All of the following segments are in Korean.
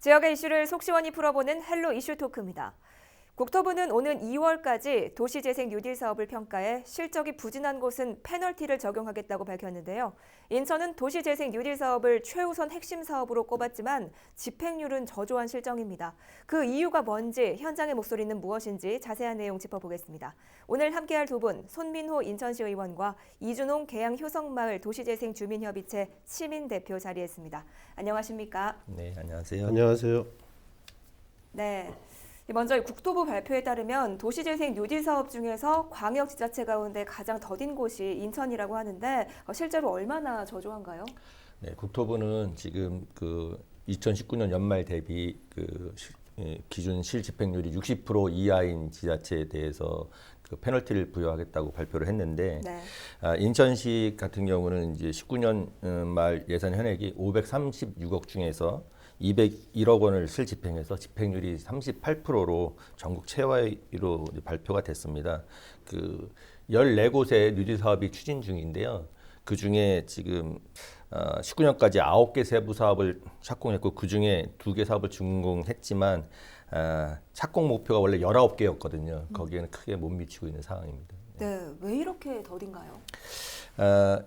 지역의 이슈를 속 시원히 풀어보는 헬로 이슈 토크입니다. 국토부는 오는 2월까지 도시재생 뉴딜 사업을 평가해 실적이 부진한 곳은 페널티를 적용하겠다고 밝혔는데요. 인천은 도시재생 뉴딜 사업을 최우선 핵심 사업으로 꼽았지만 집행률은 저조한 실정입니다. 그 이유가 뭔지 현장의 목소리는 무엇인지 자세한 내용 짚어보겠습니다. 오늘 함께할 두 분, 손민호 인천시 의원과 이준홍 계양 효성마을 도시재생 주민협의체 시민 대표 자리했습니다. 안녕하십니까? 네, 안녕하세요. 안녕하세요. 네. 먼저 국토부 발표에 따르면 도시재생 뉴딜 사업 중에서 광역 지자체 가운데 가장 더딘 곳이 인천이라고 하는데 어, 실제로 얼마나 저조한가요? 네, 국토부는 지금 그 2019년 연말 대비 그 시- 예, 기준 실집행률이 60% 이하인 지자체에 대해서 그 페널티를 부여하겠다고 발표를 했는데 네. 아, 인천시 같은 경우는 이제 19년 음, 말 예산 현액이 536억 중에서 201억 원을 실 집행해서 집행률이 38%로 전국 최하위로 발표가 됐습니다. 그 14곳의 뉴딜 사업이 추진 중인데요. 그 중에 지금 어, 19년까지 9개 세부 사업을 착공했고 그 중에 2개 사업을 준공했지만 아, 착공 목표가 원래 19개였거든요. 거기에는 크게 못 미치고 있는 상황입니다. 네. 왜 이렇게 더딘가요? 아,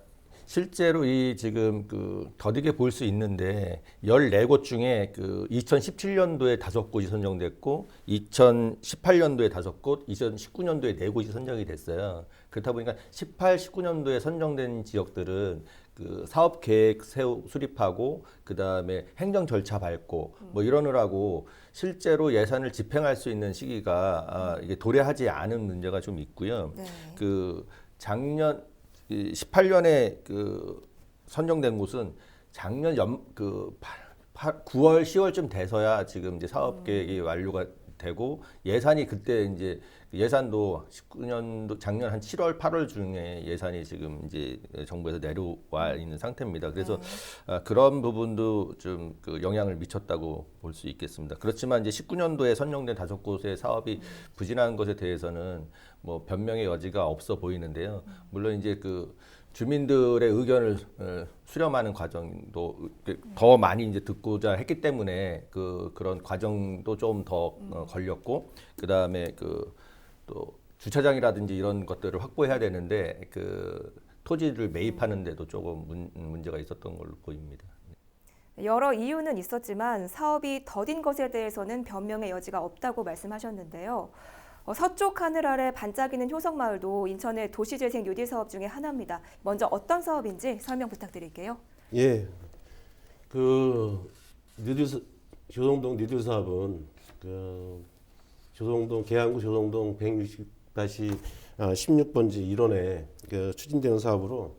실제로 이 지금 그 더디게 볼수 있는데 14곳 중에 그 2017년도에 다섯 곳이 선정됐고 2018년도에 다섯 곳, 2019년도에 네 곳이 선정이 됐어요. 그렇다 보니까 18, 19년도에 선정된 지역들은 그 사업 계획 세우 수립하고 그다음에 행정 절차 밟고 뭐 이러느라고 실제로 예산을 집행할 수 있는 시기가 아, 이게 도래하지 않은 문제가 좀 있고요. 네. 그 작년 18년에 그 선정된 곳은 작년 연그 9월 10월쯤 돼서야 지금 이제 사업 계획이 완료가 되고 예산이 그때 이제 예산도 19년도 작년 한 7월 8월 중에 예산이 지금 이제 정부에서 내려와 있는 상태입니다. 그래서 아, 그런 부분도 좀 그 영향을 미쳤다고 볼 수 있겠습니다. 그렇지만 이제 19년도에 선정된 다섯 곳의 사업이 부진한 것에 대해서는 뭐 변명의 여지가 없어 보이는데요. 물론 이제 그 주민들의 의견을 어, 수렴하는 과정도 더 많이 이제 듣고자 했기 때문에 그 그런 과정도 좀 더 걸렸고 그 다음에 그 또 주차장이라든지 이런 것들을 확보해야 되는데 그 토지를 매입하는데도 조금 문, 문제가 있었던 걸로 보입니다. 여러 이유는 있었지만 사업이 더딘 것에 대해서는 변명의 여지가 없다고 말씀하셨는데요. 어, 서쪽 하늘 아래 반짝이는 효성마을도 인천의 도시재생 뉴딜 사업 중에 하나입니다. 먼저 어떤 사업인지 설명 부탁드릴게요. 예, 그 뉴딜 사- 조성동 뉴딜 사업은 그 조성동 계양구 조성동 160-16번지 일원에 그 추진되는 사업으로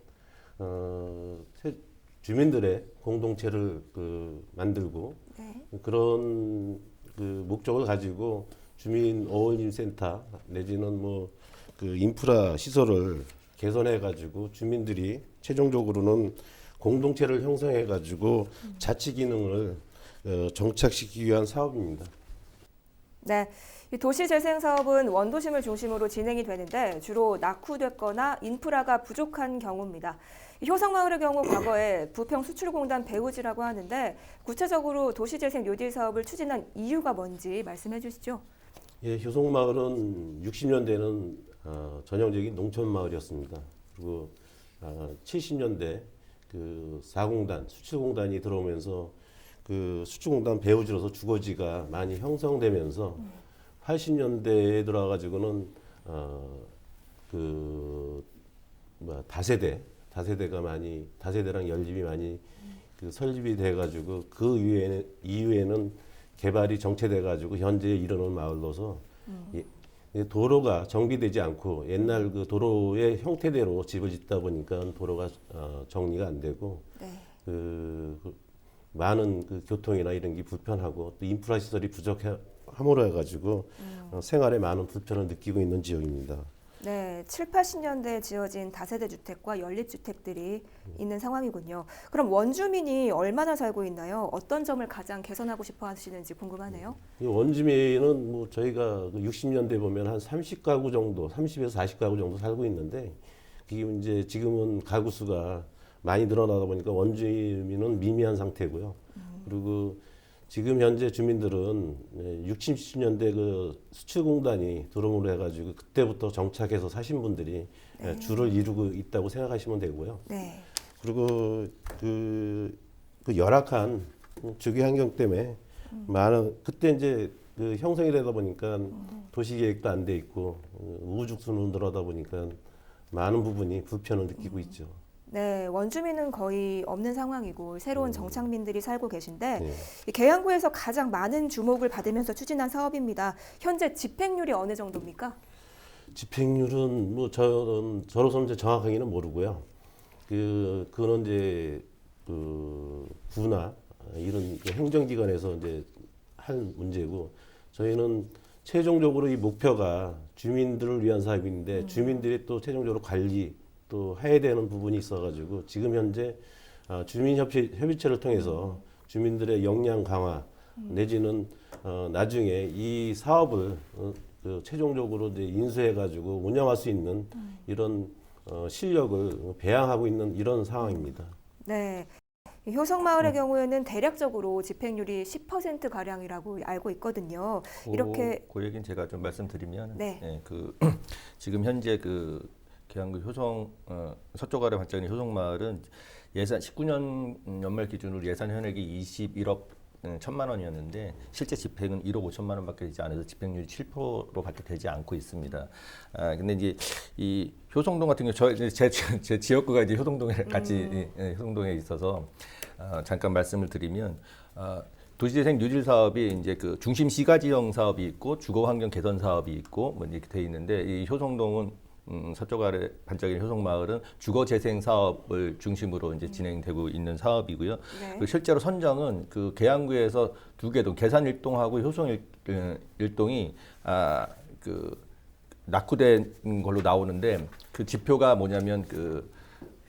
어, 세- 주민들의 공동체를 그 만들고 네. 그런 그 목적을 가지고 주민 어울림 센터 내지는 뭐 그 인프라 시설을 개선해 가지고 주민들이 최종적으로는 공동체를 형성해 가지고 자치 기능을 어, 정착시키기 위한 사업입니다. 네. 이 도시 재생 사업은 원도심을 중심으로 진행이 되는데 주로 낙후됐거나 인프라가 부족한 경우입니다. 이 효성마을의 경우 과거에 부평수출공단 배우지라고 하는데 구체적으로 도시재생 뉴딜 사업을 추진한 이유가 뭔지 말씀해 주시죠. 예, 효성마을은 60년대는 어, 전형적인 농촌 마을이었습니다. 그리고 어, 70년대 그 사공단, 수출공단이 들어오면서 그 수출공단 배후지로서 주거지가 많이 형성되면서 80년대에 들어와가지고는 어, 그 뭐, 다세대, 다세대가 많이 다세대랑 연립이 많이 그 설립이 돼가지고 그 이후에는 이후에는 개발이 정체돼 가지고 현재에 이르는 마을로서 이- 이 도로가 정비되지 않고 옛날 그 도로의 형태대로 집을 짓다 보니까 도로가 어, 정리가 안 되고 네. 그, 그 많은 그 교통이나 이런 게 불편하고 또 인프라 시설이 부족함으로 해가지고 어, 생활에 많은 불편을 느끼고 있는 지역입니다. 네, 7, 80년대에 지어진 다세대 주택과 연립 주택들이 있는 상황이군요. 그럼 원주민이 얼마나 살고 있나요? 어떤 점을 가장 개선하고 싶어 하시는지 궁금하네요. 이 원주민은 뭐 저희가 그 60년대 보면 한 30가구 정도, 30에서 40가구 정도 살고 있는데 그게 이제 지금은 가구 수가 많이 늘어나다 보니까 원주민은 미미한 상태고요. 그리고 지금 현재 주민들은 60, 70년대 그 수출공단이 들어옴으로 해가지고 그때부터 정착해서 사신 분들이 예, 주를 이루고 있다고 생각하시면 되고요. 네. 그리고 그, 그 열악한 주기 환경 때문에 많은 그때 이제 그 형성이 되다 보니까 도시 계획도 안 돼 있고 어, 우후죽순으로 늘어다 보니까 많은 부분이 불편을 느끼고 있죠. 네, 원주민은 거의 없는 상황이고 새로운 정착민들이 살고 계신데 네. 이 계양구에서 가장 많은 주목을 받으면서 추진한 사업입니다. 현재 집행률이 어느 정도입니까? 집행률은 뭐 저는 저로서는 이제 정확하게는 모르고요. 그 그런 이제 그 구나 이런 그 행정기관에서 이제 할 문제고 저희는 최종적으로 이 목표가 주민들을 위한 사업인데 주민들이 또 최종적으로 관리 또 해야 되는 부분이 있어가지고 지금 현재 아, 주민협의 협의체를 통해서 주민들의 역량 강화 내지는 어, 나중에 이 사업을 어, 그 최종적으로 이제 인수해가지고 운영할 수 있는 이런 어, 실력을 배양하고 있는 이런 상황입니다. 네. 이 효성마을의 경우에는 대략적으로 집행률이 10% 가량이라고 알고 있거든요. 이렇게 그, 그 얘기는 제가 좀 말씀드리면 네. 그 지금 현재 그 계양구 효성 어, 서쪽 아래 반짝이는 효성 마을은 예산 19년 연말 기준으로 예산 현액이 21억 음, 천만 원이었는데 실제 집행은 1억 5천만 원밖에 되지 않아서 집행률이 7%밖에 되지 않고 있습니다. 아 근데 이제 이 효성동 같은 경우 저제 제 지역구가 이제 효성동에 같이 예, 예, 효성동에 있어서 어, 잠깐 말씀을 드리면 어, 도시재생 뉴딜 사업이 이제 그 중심 시가지형 사업이 있고 주거 환경 개선 사업이 있고 뭐 이렇게 돼 있는데 이 효성동은 음, 서쪽 아래 반짝이는 효성마을은 주거 재생 사업을 중심으로 이제 진행되고 있는 사업이고요. 네. 그 실제로 선정은 그 계양구에서 두 개동 계산 일동하고 효성 일, 어, 일동이 아 그 낙후된 걸로 나오는데 그 지표가 뭐냐면 그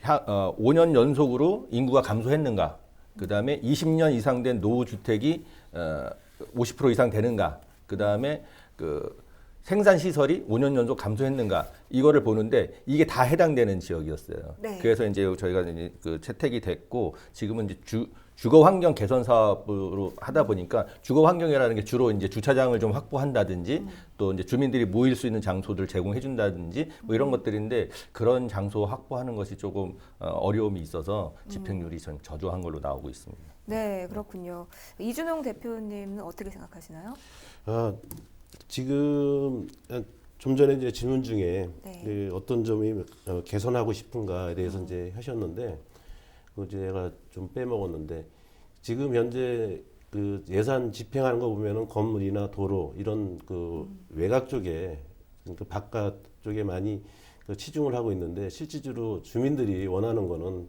하, 어, 5년 연속으로 인구가 감소했는가, 그 다음에 20년 이상 된 노후 주택이 어, 50% 이상 되는가, 그 다음에 그 생산 시설이 5년 연속 감소했는가 이거를 보는데 이게 다 해당되는 지역이었어요. 네. 그래서 이제 저희가 이제 그 채택이 됐고 지금은 이제 주 주거 환경 개선 사업으로 하다 보니까 주거 환경이라는 게 주로 이제 주차장을 좀 확보한다든지 또 이제 주민들이 모일 수 있는 장소들 제공해 준다든지 뭐 이런 것들인데 그런 장소 확보하는 것이 조금 어, 어려움이 있어서 집행률이 좀 저조한 걸로 나오고 있습니다. 네, 그렇군요. 이준홍 대표님은 어떻게 생각하시나요? 아, 지금 아, 좀 전에 이제 질문 중에 네. 그 어떤 점이 어, 개선하고 싶은가에 대해서 이제 하셨는데 그 제가 좀 빼먹었는데 지금 현재 그 예산 집행하는 거 보면은 건물이나 도로 이런 그 외곽 쪽에 그 바깥 쪽에 많이 그 치중을 하고 있는데 실질적으로 주민들이 원하는 거는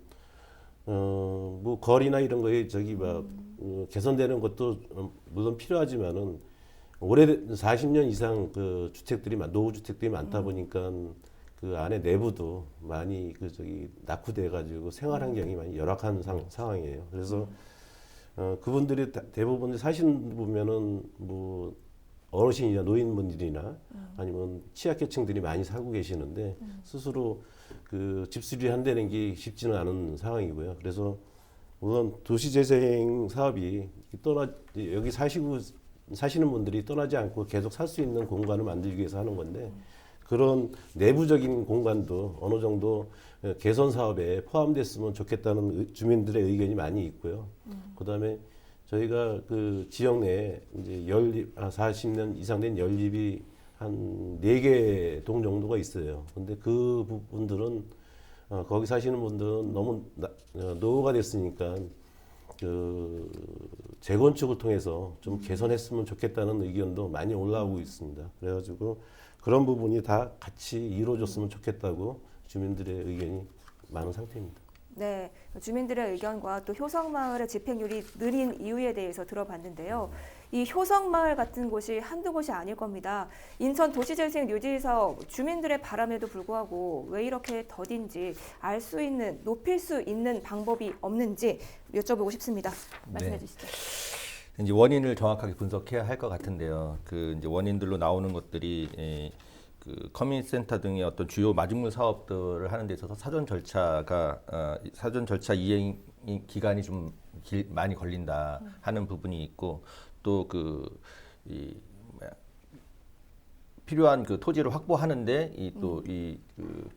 어, 뭐 거리나 이런 거에 저기 막 어, 개선되는 것도 어, 물론 필요하지만은 오래된 40년 이상 그 주택들이 많- 노후 주택들이 많다 보니까 그 안에 내부도 많이 그 저기 낙후돼 가지고 생활 환경이 많이 열악한 상, 상황이에요. 그래서 어, 그분들이 다- 대부분 사시는 보면은 뭐 어르신이나 노인분들이나 아니면 취약계층들이 많이 살고 계시는데 스스로 그 집수리 한다는 게 쉽지는 않은 상황이고요. 그래서 물론 도시재생 사업이 떠나 여기 사시고 사시는 분들이 떠나지 않고 계속 살 수 있는 공간을 만들기 위해서 하는 건데 그런 내부적인 공간도 어느 정도 개선 사업에 포함됐으면 좋겠다는 의- 주민들의 의견이 많이 있고요. 그다음에 저희가 그 지역 내에 이제 연립 아 40년 이상 된 연립이 한 네 개 동 정도가 있어요. 근데 그 부분들은 어, 거기 사시는 분들은 너무 나, 어, 노후가 됐으니까 그 재건축을 통해서 좀 개선했으면 좋겠다는 의견도 많이 올라오고 있습니다. 그래가지고 그런 부분이 다 같이 이루어졌으면 좋겠다고 주민들의 의견이 많은 상태입니다. 네, 주민들의 의견과 또 효성마을의 집행률이 느린 이유에 대해서 들어봤는데요. 이 효성마을 같은 곳이 한두 곳이 아닐 겁니다. 인천 도시재생 뉴딜 사업 주민들의 바람에도 불구하고 왜 이렇게 더딘지 알 수 있는 높일 수 있는 방법이 없는지 여쭤보고 싶습니다. 말씀해 네. 주시죠. 이제 원인을 정확하게 분석해야 할 것 같은데요. 그 이제 원인들로 나오는 것들이 에, 그 커뮤니티 센터 등의 어떤 주요 마중물 사업들을 하는 데 있어서 사전 절차가 어, 사전 절차 이행 이- 기간이 좀 길, 많이 걸린다 하는 부분이 있고 또 그이 필요한 그 토지를 확보하는데 이 또 이 그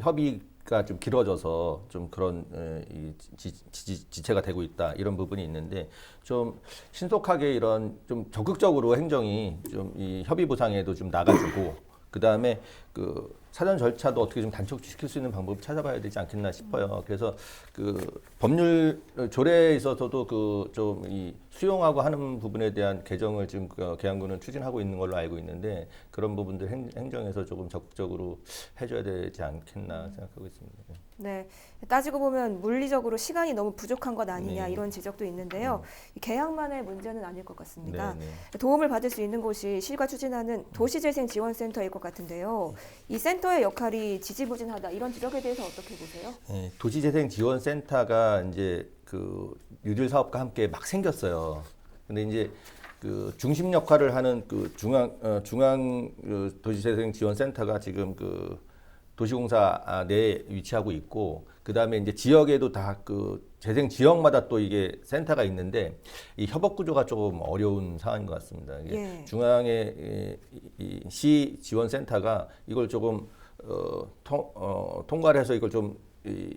협의가 좀 길어져서 좀 그런 에, 이 지, 지, 지체가 되고 있다 이런 부분이 있는데 좀 신속하게 이런 좀 적극적으로 행정이 좀 이 협의 부상에도 좀 나가주고 그 다음에 그 사전 절차도 어떻게 좀 단축시킬 수 있는 방법을 찾아봐야 되지 않겠나 싶어요. 그래서 그 법률 조례에 있어서도 그 좀 이 수용하고 하는 부분에 대한 개정을 지금 그 계양구는 추진하고 있는 걸로 알고 있는데 그런 부분들 행, 행정에서 조금 적극적으로 해줘야 되지 않겠나 생각하고 있습니다. 네, 따지고 보면 물리적으로 시간이 너무 부족한 것 아니냐 네. 이런 지적도 있는데요. 이 계약만의 문제는 아닐 것 같습니다. 네, 네. 도움을 받을 수 있는 곳이 시가 추진하는 도시재생지원센터일 것 같은데요. 이 센터의 역할이 지지부진하다 이런 지적에 대해서 어떻게 보세요? 예, 도시재생지원센터가 이제 그 뉴딜 사업과 함께 막 생겼어요. 근데 이제 그 중심 역할을 하는 그 중앙 어, 중앙 그 도시재생지원센터가 지금 그 도시공사 아, 내에 위치하고 있고 그 다음에 이제 지역에도 다 그 재생 지역마다 또 이게 센터가 있는데 이 협업 구조가 조금 어려운 상황인 것 같습니다. 이게 예. 중앙의 시 지원 센터가 이걸 조금 어, 통, 어, 통과를 해서 이걸 좀 이,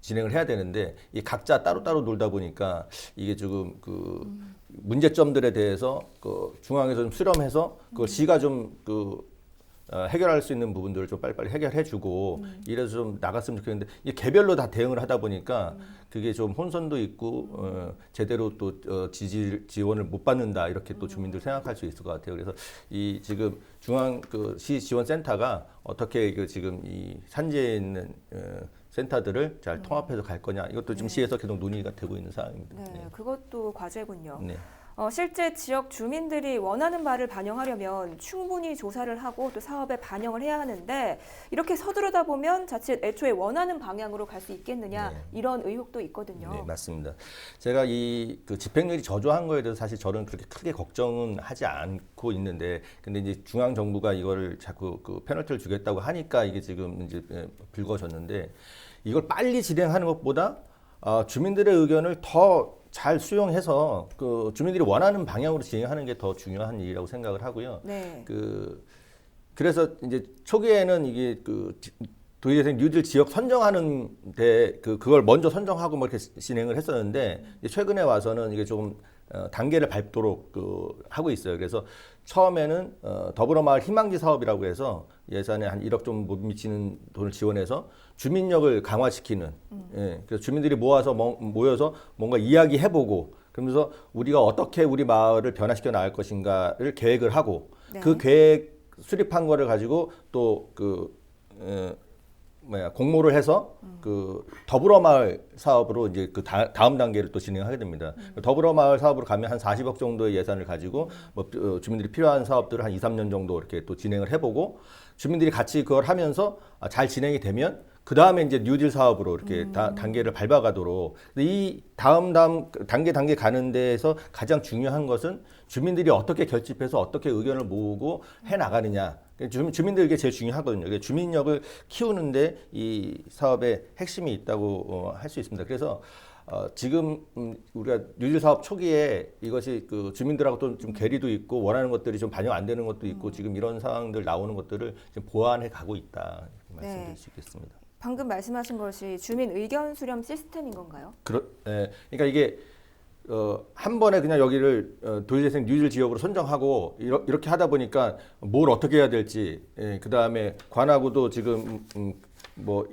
진행을 해야 되는데 이 각자 따로따로 놀다 보니까 이게 지금 그 문제점들에 대해서 그 중앙에서 좀 수렴해서 그걸 시가 좀그 어, 해결할 수 있는 부분들을 좀 빨리빨리 해결해주고 이래서 좀 나갔으면 좋겠는데 이게 개별로 다 대응을 하다 보니까 그게 좀 혼선도 있고 어, 제대로 또 어, 지지 지원을 못 받는다 이렇게 또 주민들 생각할 수 있을 것 같아요. 그래서 이 지금 중앙 그 시 지원센터가 어떻게 그 지금 이 산지에 있는 어, 센터들을 잘 통합해서 갈 거냐 이것도 지금 시에서 계속 논의가 되고 있는 상황입니다. 네, 그것도 과제군요. 네. 어, 실제 지역 주민들이 원하는 바를 반영하려면 충분히 조사를 하고 또 사업에 반영을 해야 하는데 이렇게 서두르다 보면 자칫 애초에 원하는 방향으로 갈 수 있겠느냐 네. 이런 의혹도 있거든요. 네, 맞습니다. 제가 이 그 집행률이 저조한 거에 대해서 사실 저는 그렇게 크게 걱정은 하지 않고 있는데, 근데 이제 중앙 정부가 이거를 자꾸 그 페널티를 주겠다고 하니까 이게 지금 이제 예, 불거졌는데, 이걸 빨리 진행하는 것보다 어, 주민들의 의견을 더 잘 수용해서 그 주민들이 원하는 방향으로 진행하는 게 더 중요한 일이라고 생각을 하고요. 네. 그 그래서 이제 초기에는 이게 그 지- 도시재생 뉴딜 지역 선정하는 데 그 그걸 먼저 선정하고 뭐 이렇게 시- 진행을 했었는데 이제 최근에 와서는 이게 조금 어, 단계를 밟도록 그 하고 있어요. 그래서 처음에는 어, 더불어마을 희망지 사업이라고 해서 예산에 한 1억 좀 못 미치는 돈을 지원해서 주민력을 강화시키는 예, 그래서 주민들이 모아서 mo- 모여서 뭔가 이야기해보고 그러면서 우리가 어떻게 우리 마을을 변화시켜 나갈 것인가를 계획을 하고 네. 그 계획 수립한 거를 가지고 또그 어, 뭐야 공모를 해서 그 더불어 마을 사업으로 이제 그 다, 다음 단계를 또 진행하게 됩니다. 더불어 마을 사업으로 가면 한 40억 정도의 예산을 가지고 뭐 어, 주민들이 필요한 사업들을 한 2, 3년 정도 이렇게 또 진행을 해보고 주민들이 같이 그걸 하면서 아, 잘 진행이 되면 그 다음에 이제 뉴딜 사업으로 이렇게 다, 단계를 밟아가도록. 근데 이 다음 다음 단계 단계 가는 데에서 가장 중요한 것은 주민들이 어떻게 결집해서 어떻게 의견을 모으고 해 나가느냐. 주민, 주민들에게 제일 중요하거든요. 주민력을 키우는데 이 사업의 핵심이 있다고 어, 할수 있습니다. 그래서 어, 지금 음, 우리가 뉴딜 사업 초기에 이것이 그 주민들하고 또 좀 괴리도 있고 원하는 것들이 좀 반영 안 되는 것도 있고 지금 이런 상황들 나오는 것들을 지금 보완해 가고 있다 이렇게 말씀드릴 네. 수 있겠습니다. 방금 말씀하신 것이 주민 의견 수렴 시스템인 건가요? 그러, 예, 그러니까 이게 어, 한 번에 그냥 여기를 어, 도시재생 뉴딜 지역으로 선정하고 이러, 이렇게 하다 보니까 뭘 어떻게 해야 될지 예, 그 다음에 관하고도 지금 음, 뭐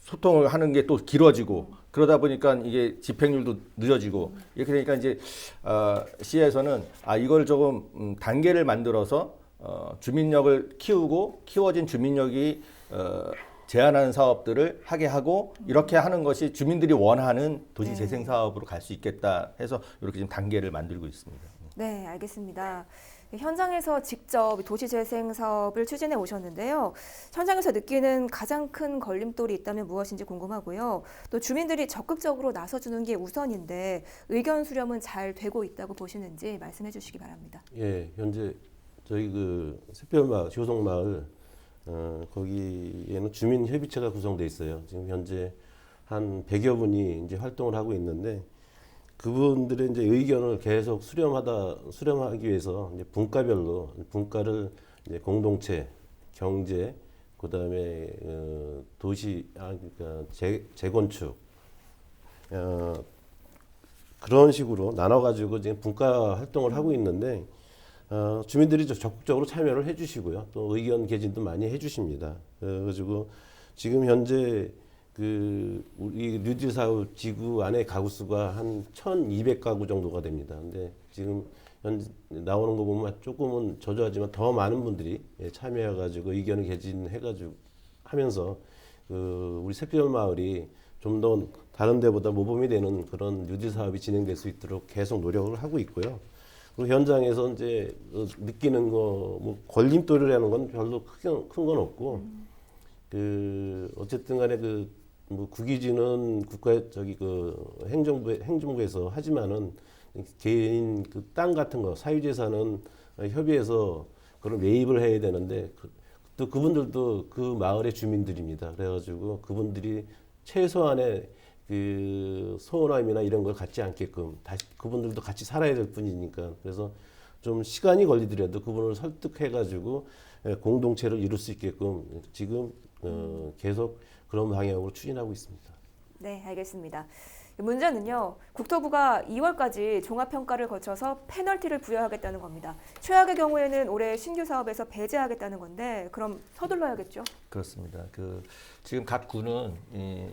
소통을 하는 게 또 길어지고 그러다 보니까 이게 집행률도 늦어지고 이렇게 되니까 이제 어, 시에서는 아 이걸 조금 음, 단계를 만들어서 어, 주민력을 키우고 키워진 주민력이 어, 제한하는 사업들을 하게 하고 이렇게 하는 것이 주민들이 원하는 도시 네. 재생 사업으로 갈 수 있겠다 해서 이렇게 지금 단계를 만들고 있습니다. 네, 알겠습니다. 현장에서 직접 도시 재생 사업을 추진해 오셨는데요. 현장에서 느끼는 가장 큰 걸림돌이 있다면 무엇인지 궁금하고요. 또 주민들이 적극적으로 나서주는 게 우선인데 의견 수렴은 잘 되고 있다고 보시는지 말씀해 주시기 바랍니다. 예, 현재 저희 그 새별마을, 지호성마을 어, 거기에는 주민 협의체가 구성돼 있어요. 지금 현재 한 100여 분이 이제 활동을 하고 있는데 그분들의 이제 의견을 계속 수렴하다 수렴하기 위해서 이제 분과별로 분과를 이제 공동체, 경제, 그다음에 어, 도시 아 그러니까 재, 재건축 어, 그런 식으로 나눠 가지고 지금 분과 활동을 하고 있는데 어, 주민들이 좀 적극적으로 참여를 해주시고요. 또 의견 개진도 많이 해주십니다. 그래가지고 지금 현재 그 우리 뉴딜 사업 지구 안에 가구 수가 한 1,200가구 정도가 됩니다. 근데 지금 현 나오는 거 보면 조금은 저조하지만 더 많은 분들이 예, 참여해가지고 의견을 개진해가지고 하면서 그 우리 새피절 마을이 좀 더 다른 데보다 모범이 되는 그런 뉴딜 사업이 진행될 수 있도록 계속 노력을 하고 있고요. 그리고 현장에서 이제 어, 느끼는 거, 뭐 걸림돌이라는 건 별로 큰 건 없고, 그 어쨌든 간에 그 뭐 국유지는 국가 저기 그 행정부 행정부에서 하지만은 개인 그 땅 같은 거 사유재산은 협의해서 그런 매입을 해야 되는데 그, 또 그분들도 그 마을의 주민들입니다. 그래가지고 그분들이 최소한의 그 소원함이나 이런 걸 갖지 않게끔 다시 그분들도 같이 살아야 될 뿐이니까 그래서 좀 시간이 걸리더라도 그분을 설득해 가지고 예, 공동체를 이룰 수 있게끔 지금 어, 계속 그런 방향으로 추진하고 있습니다. 네, 알겠습니다. 문제는요, 국토부가 2월까지 종합평가를 거쳐서 페널티를 부여하겠다는 겁니다. 최악의 경우에는 올해 신규 사업에서 배제하겠다는 건데, 그럼 서둘러야겠죠? 그렇습니다. 그 지금 각 구는 이,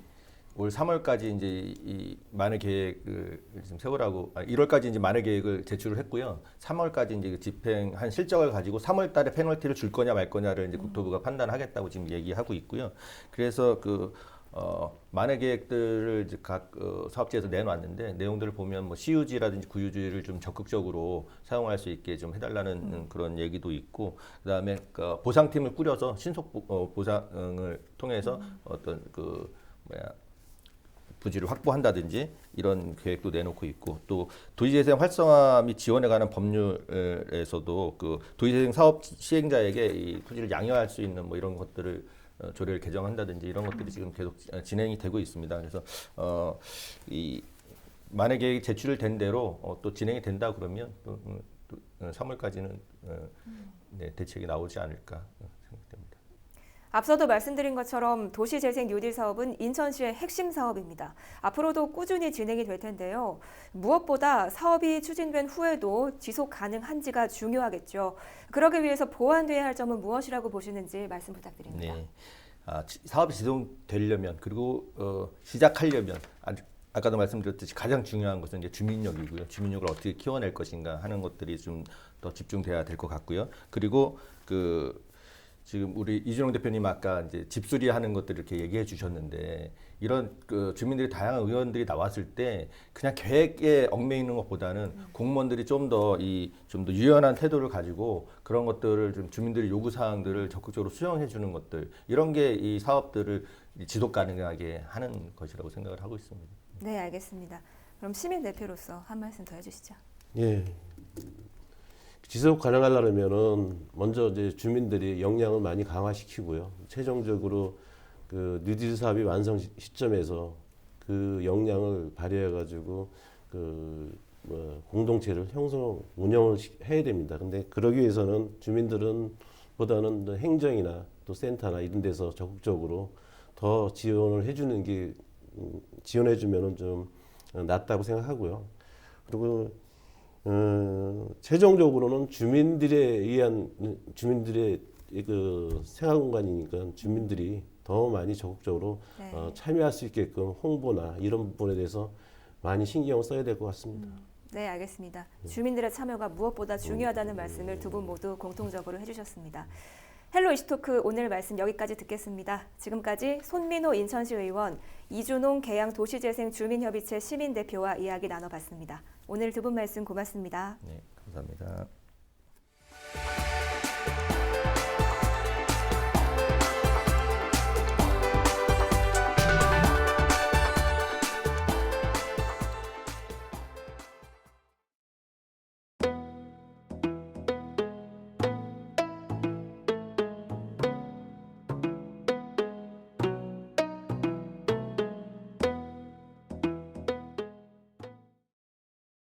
올 3월까지 이제 이, 이 만회 계획을 지금 세우라고 아, 1월까지 이제 만회 계획을 제출을 했고요. 3월까지 이제 그 집행한 실적을 가지고 3월 달에 페널티를 줄 거냐 말 거냐를 이제 국토부가 판단하겠다고 지금 얘기하고 있고요. 그래서 그 어, 만회 계획들을 이제 각 어, 사업체에서 내놨는데 내용들을 보면 뭐 CUG라든지 구유지를 좀 적극적으로 사용할 수 있게 좀 해달라는 그런 얘기도 있고 그다음에 그 보상팀을 꾸려서 신속 보, 어, 보상을 통해서 어떤 그 뭐야 부지를 확보한다든지 이런 계획도 내놓고 있고 또 도시재생 활성화 및 지원에 관한 법률에서도 그 도시재생 사업 시행자에게 이 토지를 양여할 수 있는 뭐 이런 것들을 어, 조례를 개정한다든지 이런 것들이 지금 계속 어, 진행이 되고 있습니다. 그래서 어 이 만약 계획이 제출된 대로 어, 또 진행이 된다 그러면 또, 음, 또 3월까지는 어, 네, 대책이 나오지 않을까 어. 앞서도 말씀드린 것처럼 도시재생 뉴딜 사업은 인천시의 핵심 사업입니다. 앞으로도 꾸준히 진행이 될 텐데요. 무엇보다 사업이 추진된 후에도 지속 가능한지가 중요하겠죠. 그러기 위해서 보완돼야 할 점은 무엇이라고 보시는지 말씀 부탁드립니다. 네. 아, 지- 사업이 지속되려면 그리고 어, 시작하려면 아, 아까도 말씀드렸듯이 가장 중요한 것은 이제 주민력이고요. 주민력을 어떻게 키워낼 것인가 하는 것들이 좀 더 집중돼야 될 것 같고요. 그리고 그 지금 우리 이준용 대표님 아까 이제 집수리 하는 것들 이렇게 얘기해 주셨는데 이런 그 주민들이 다양한 의원들이 나왔을 때 그냥 계획에 얽매이는 것보다는 공무원들이 좀 더 이 좀 더 유연한 태도를 가지고 그런 것들을 좀 주민들의 요구 사항들을 적극적으로 수용해 주는 것들 이런 게 이 사업들을 지속 가능하게 하는 것이라고 생각을 하고 있습니다. 네, 알겠습니다. 그럼 시민 대표로서 한 말씀 더 해주시죠. 예. 지속 가능하려면은 먼저 이제 주민들이 역량을 많이 강화시키고요. 최종적으로 그 뉴딜 사업이 완성 시- 시점에서 그 역량을 발휘해 가지고 그 뭐 공동체를 형성 운영을 시- 해야 됩니다. 근데 그러기 위해서는 주민들은 보다는 또 행정이나 또 센터나 이런 데서 적극적으로 더 지원을 해주는 게 음, 지원해 주면은 좀 낫다고 생각하고요. 그리고 어, 최종적으로는 주민들에 의한 주민들의 그 생활 공간이니까 주민들이 더 많이 적극적으로 네. 어, 참여할 수 있게끔 홍보나 이런 부분에 대해서 많이 신경을 써야 될 것 같습니다. 네, 알겠습니다. 주민들의 참여가 무엇보다 중요하다는 말씀을 두 분 모두 공통적으로 해주셨습니다. 헬로 이슈토크 오늘 말씀 여기까지 듣겠습니다. 지금까지 손민호 인천시 의원, 이준홍 계양 도시재생 주민협의체 시민대표와 이야기 나눠봤습니다. 오늘 두 분 말씀 고맙습니다. 네, 감사합니다.